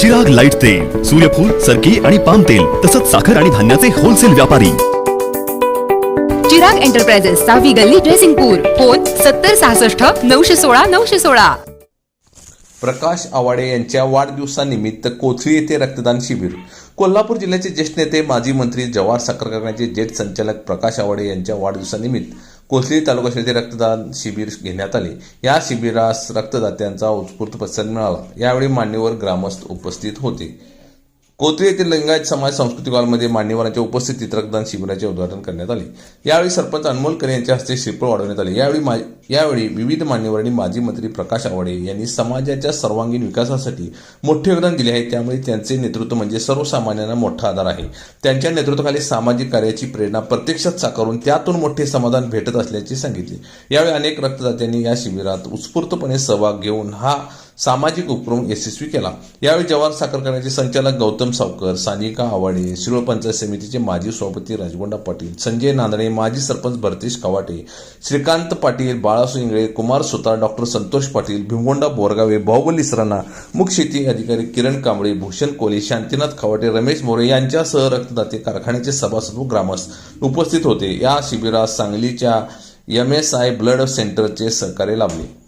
Chirag light तेल सूर्यफूल सरकी आणि पाम तेल तसंच साखर आणि धान्याचे होलसेल व्यापारी. चिराग एंटरप्राइजेस सहावी गल्ली ड्रेसिंगपूर फोन सत्तर सहासष्ट नऊशे सोळा नऊशे सोळा. प्रकाश आवाडे यांच्या वाढदिवसानिमित्त कोथळी येथे रक्तदान शिबिर. कोल्हापूर जिल्ह्याचे ज्येष्ठ नेते माजी मंत्री जवाहर साखर कारखान्याचे जेट संचालक प्रकाश आवाडे यांच्या वाढदिवसानिमित्त कोथळी तालुका रक्तदान शिबिर घेण्यात आले. या शिबिरास रक्तदात्यांचा उत्स्फूर्त प्रतिसाद मिळाला. यावेळी मान्यवर ग्रामस्थ उपस्थित होते. कोथळी येथील लिंगायत समाज सांस्कृतिक हॉलमध्ये मान्यवरांच्या उपस्थितीत रक्तदान शिबिराचे उद्घाटन करण्यात आले. यावेळी सरपंच अनमोल यांच्या हस्ते श्रीफळ वाढवण्यात आले. यावेळी मा- यावेळी विविध मान्यवरांनी माजी मंत्री प्रकाश आवाडे यांनी समाजाच्या सर्वांगीण विकासासाठी मोठे योगदान दिले आहे. त्यामुळे त्यांचे नेतृत्व म्हणजे सर्वसामान्यांना मोठा आधार आहे. त्यांच्या नेतृत्वाखाली सामाजिक कार्याची प्रेरणा प्रत्यक्षात साकारून त्यातून मोठे समाधान भेटत असल्याचे सांगितले. यावेळी अनेक रक्तदात्यांनी या शिबिरात उत्स्फूर्तपणे सहभाग घेऊन हा सामाजिक उपक्रम यशस्वी केला. यावेळी जवाहर साखर कारखान्याचे संचालक गौतम सावकर सानिका आवाडे शिरोळ पंचायत समितीचे माजी सभापती राजगोंडा पाटील संजय नांदणे माजी सरपंच भरतेश कवाटे श्रीकांत पाटील बाळासू इंगळे कुमार सुतार डॉक्टर संतोष पाटील भीमगोंडा बोरगावे बाहुबली सरांना मुख्य शेती अधिकारी किरण कांबळे भूषण कोले शांतीनाथ खवाटे रमेश मोरे यांच्यासह रक्तदाते कारखान्याचे सभासद व ग्रामस्थ उपस्थित होते. या शिबिरात सांगलीच्या एम एस आय ब्लड सेंटरचे सहकार्य लाभले.